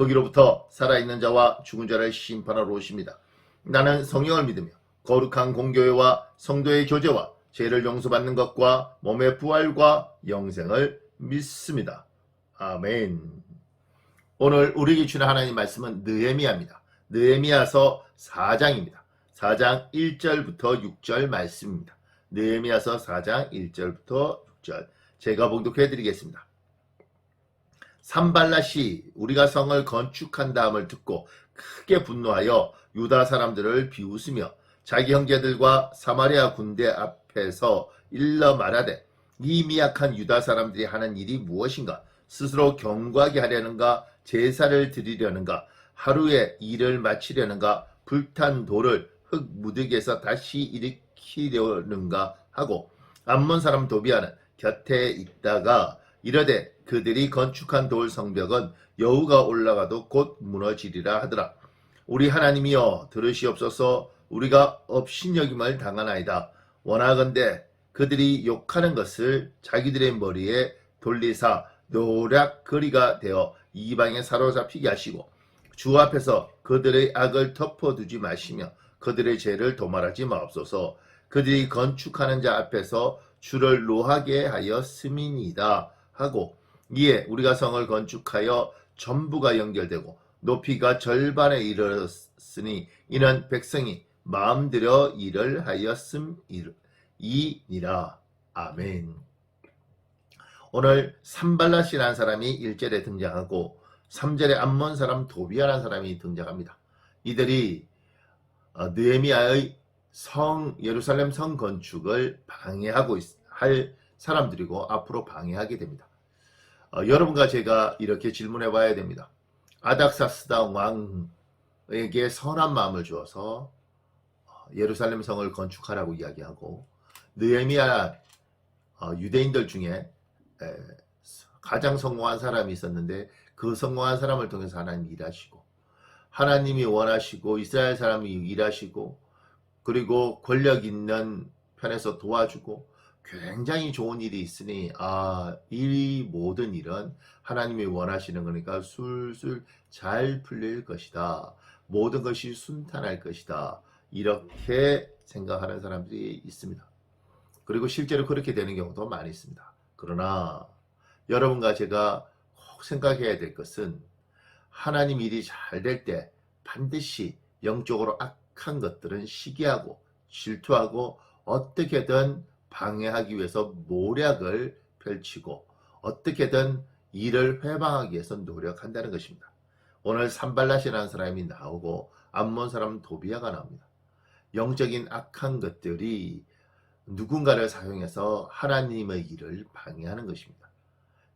거기로부터 살아있는 자와 죽은 자를 심판하러 오십니다. 나는 성령을 믿으며 거룩한 공교회와 성도의 교제와 죄를 용서받는 것과 몸의 부활과 영생을 믿습니다. 아멘. 오늘 우리에게 주는 하나님 말씀은 느헤미야입니다. 느헤미야서 4장입니다. 4장 1절부터 6절 말씀입니다. 느헤미야서 4장 1절부터 6절 제가 봉독해 드리겠습니다. 산발라시 우리가 성을 건축한 다음을 듣고 크게 분노하여 유다 사람들을 비웃으며 자기 형제들과 사마리아 군대 앞에서 일러 말하되 이 미약한 유다 사람들이 하는 일이 무엇인가? 스스로 경고하게 하려는가? 제사를 드리려는가? 하루에 일을 마치려는가? 불탄 돌을 흙 무득에서 다시 일으키려는가? 하고 암몬 사람 도비아는 곁에 있다가 이르되 그들이 건축한 돌 성벽은 여우가 올라가도 곧 무너지리라 하더라. 우리 하나님이여 들으시옵소서 우리가 업신여김을 당하나이다. 원하건대 그들이 욕하는 것을 자기들의 머리에 돌리사 노략거리가 되어 이방에 사로잡히게 하시고 주 앞에서 그들의 악을 덮어두지 마시며 그들의 죄를 도말하지 마옵소서 그들이 건축하는 자 앞에서 주를 노하게 하였음이니이다 하고 이에 우리가 성을 건축하여 전부가 연결되고 높이가 절반에 이르렀으니 이는 백성이 마음 들여 일을 하였음이니라 아멘 오늘 산발라시라는 사람이 1절에 등장하고 3절에 암몬 사람 도비아라는 사람이 등장합니다. 이들이 어, 느헤미야의 성 예루살렘 성 건축을 방해하고 있, 할 사람들이고 앞으로 방해하게 됩니다. 어, 여러분과 제가 이렇게 질문해 봐야 됩니다. 아닥사스다 왕에게 선한 마음을 주어서 어, 예루살렘 성을 건축하라고 이야기하고 느헤미야 어, 유대인들 중에 에, 가장 성공한 사람이 있었는데 그 성공한 사람을 통해서 하나님 일하시고 하나님이 원하시고 이스라엘 사람이 일하시고 그리고 권력 있는 편에서 도와주고 굉장히 좋은 일이 있으니 아, 이 모든 일은 하나님이 원하시는 거니까 술술 잘 풀릴 것이다. 모든 것이 순탄할 것이다. 이렇게 생각하는 사람들이 있습니다. 그리고 실제로 그렇게 되는 경우도 많이 있습니다. 그러나 여러분과 제가 꼭 생각해야 될 것은 하나님 일이 잘 될 때 반드시 영적으로 악한 것들은 시기하고 질투하고 어떻게든 방해하기 위해서 모략을 펼치고 어떻게든 일을 회방하기 위해서 노력한다는 것입니다. 오늘 산발라시라는 사람이 나오고 암몬 사람 도비아가 나옵니다. 영적인 악한 것들이 누군가를 사용해서 하나님의 일을 방해하는 것입니다.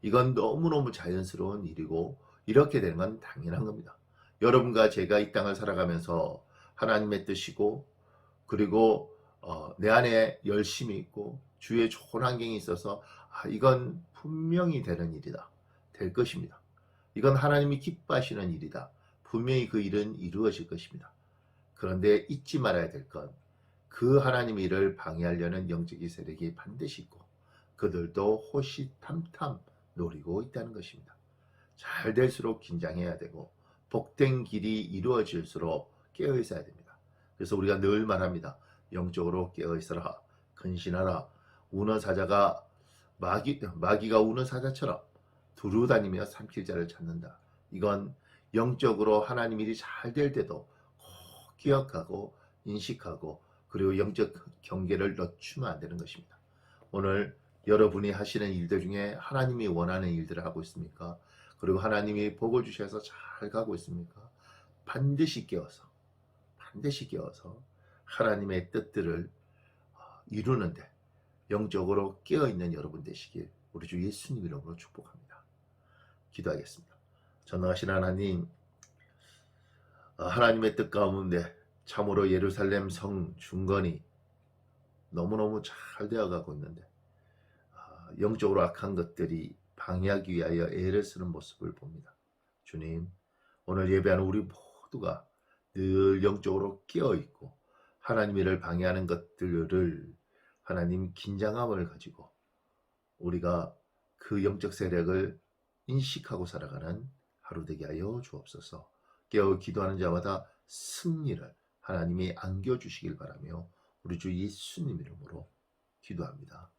이건 너무너무 자연스러운 일이고 이렇게 되는 건 당연한 겁니다. 여러분과 제가 이 땅을 살아가면서 하나님의 뜻이고 그리고 어, 내 안에 열심이 있고 주의 좋은 환경이 있어서 아, 이건 분명히 되는 일이다. 될 것입니다. 이건 하나님이 기뻐하시는 일이다. 분명히 그 일은 이루어질 것입니다. 그런데 잊지 말아야 될 건 그 하나님 일을 방해하려는 영적인 세력이 반드시 있고 그들도 호시탐탐 노리고 있다는 것입니다. 잘 될수록 긴장해야 되고 복된 길이 이루어질수록 깨어 있어야 됩니다. 그래서 우리가 늘 말합니다. 영적으로 깨어 있어라. 근신하라. 우는 사자가 마귀 마귀가 우는 사자처럼 두루 다니며 삼킬 자를 찾는다. 이건 영적으로 하나님 일이 잘 될 때도 꼭 기억하고 인식하고 그리고 영적 경계를 늦추면 안 되는 것입니다. 오늘 여러분이 하시는 일들 중에 하나님이 원하는 일들을 하고 있습니까? 그리고 하나님이 복을 주셔서 잘 가고 있습니까? 반드시 깨어서 반드시 깨어서 하나님의 뜻들을 어, 이루는데 영적으로 깨어있는 여러분 되시길 우리 주 예수님 이름으로 축복합니다. 기도하겠습니다. 전능하신 하나님 어, 하나님의 뜻 가운데 참으로 예루살렘 성 중건이 너무너무 잘 되어가고 있는데 아, 영적으로 악한 것들이 방해하기 위하여 애를 쓰는 모습을 봅니다. 주님, 오늘 예배하는 우리 모두가 늘 영적으로 깨어 있고 하나님 일을 방해하는 것들을 하나님 긴장함을 가지고 우리가 그 영적 세력을 인식하고 살아가는 하루 되게 하여 주옵소서. 깨어 기도하는 자마다 승리를 하나님이 안겨 주시길 바라며 우리 주 예수님 이름으로 기도합니다.